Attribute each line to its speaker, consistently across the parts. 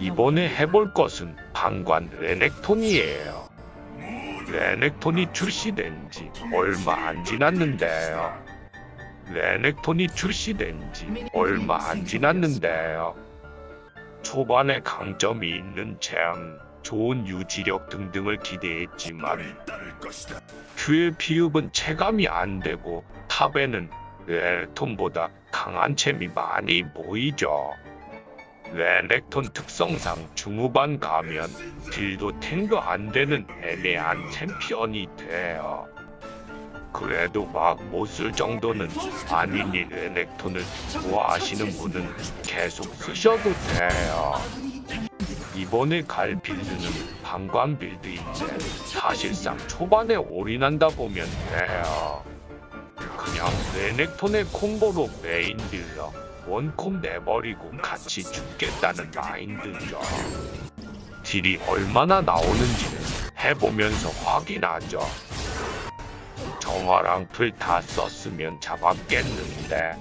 Speaker 1: 이번에 해볼 것은 방관 레넥톤이에요. 레넥톤이 출시된 지 얼마 안 지났는데요. 레넥톤이 출시된 지 얼마 안 지났는데요. 초반에 강점이 있는 챔, 좋은 유지력 등등을 기대했지만 큐의 피읍은 체감이 안 되고 탑에는 레넥톤보다 강한 챔이 많이 보이죠. 레넥톤 특성상 중후반 가면 딜도 탱거 안 되는 애매한 챔피언이 돼요. 그래도 막 못 쓸 정도는 아니니 레넥톤을 좋아하시는 분은 계속 쓰셔도 돼요. 이번에 갈 빌드는 방관 빌드인데 사실상 초반에 올인한다 보면 돼요. 그냥 레넥톤의 콤보로 메인 딜러 원콤 내버리고 같이 죽겠다는 마인드죠. 딜이 얼마나 나오는지는 해보면서 확인하죠. 정화랑 풀 다 썼으면 잡았겠는데.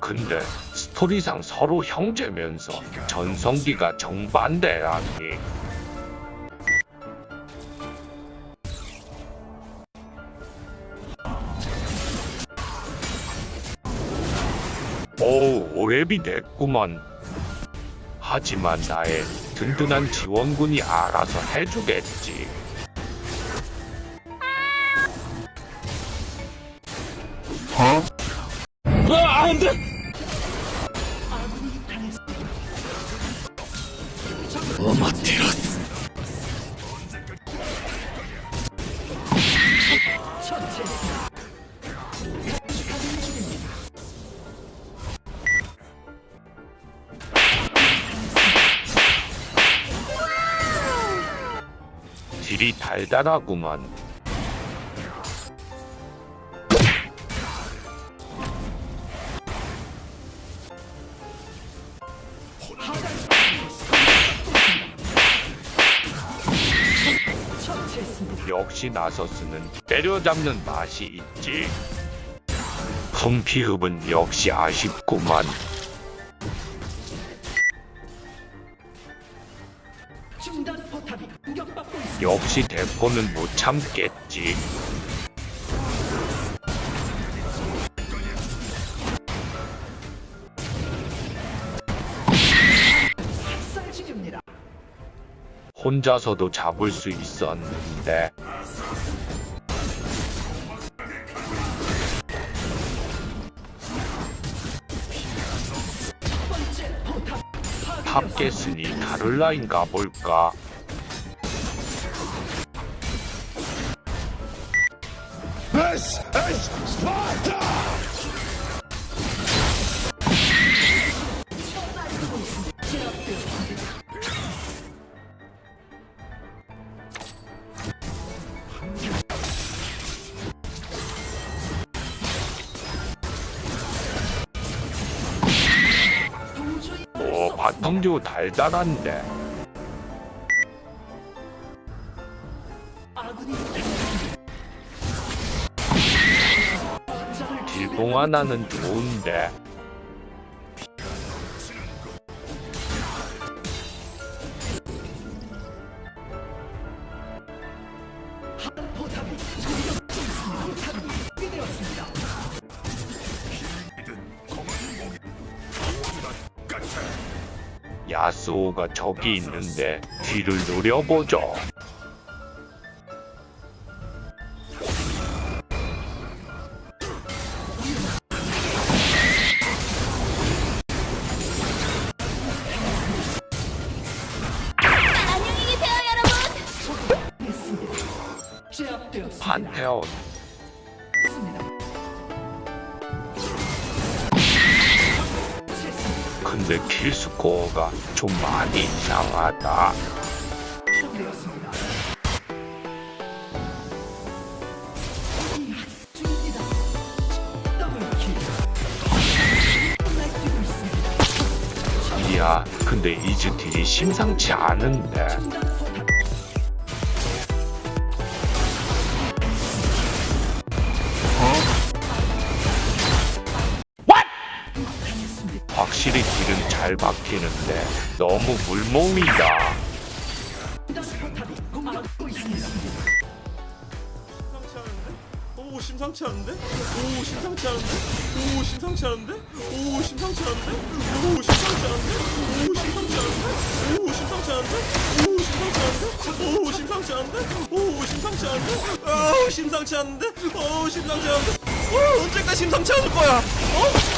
Speaker 1: 근데 스토리상 서로 형제면서 전성기가 정반대라니. 오우 오랩이 됐구먼. 하지만 나의 든든한 지원군이 알아서 해주겠지. 딜이 달달하구만. 역시 나서스는 때려잡는 맛이 있지. 품피흡은 역시 아쉽구만.
Speaker 2: 중단 포탑이 공격받고 있습니다.
Speaker 1: 역시 대포는 못 참겠지.
Speaker 2: 학살 중입니다.
Speaker 1: 혼자서도 잡을 수 있었는데 탑깼으니 다른 라인 가볼까? 오 바텀듀 달달한데. 딜봉 하나는 좋은데 야스오가 저기 있는데 뒤를 노려보죠.
Speaker 3: 안녕히 계세요, 여러분.
Speaker 2: 제압되었습니다.
Speaker 1: 판테온 근데 킬스코어가 좀 많이 이상하다. 이야, 근데 이즈 딜이 심상치 않은데. 막히는데 너무 물몸이다.
Speaker 4: 심상치 않은데? 오 심상치 않은데? 오 심상치 않은데? 오 심상치 않은데? 오 심상치 않은데? 오 심상치 않은데? 오 심상치 않은데? 오 심상치 않은데? 오 심상치 않은데? 오 심상치 않은데? 오 심상치 않은데? 오 언제까지 심상치 않을 거야? 어?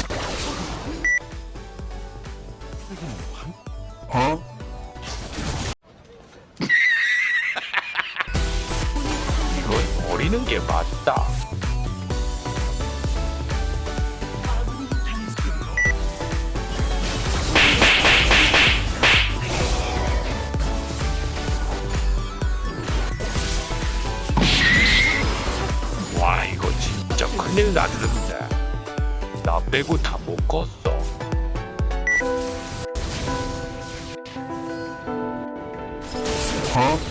Speaker 1: 이건 버리는 게 맞다. 와 이거 진짜 큰일 났는데. 나 빼고 다못 껐어
Speaker 5: Huh?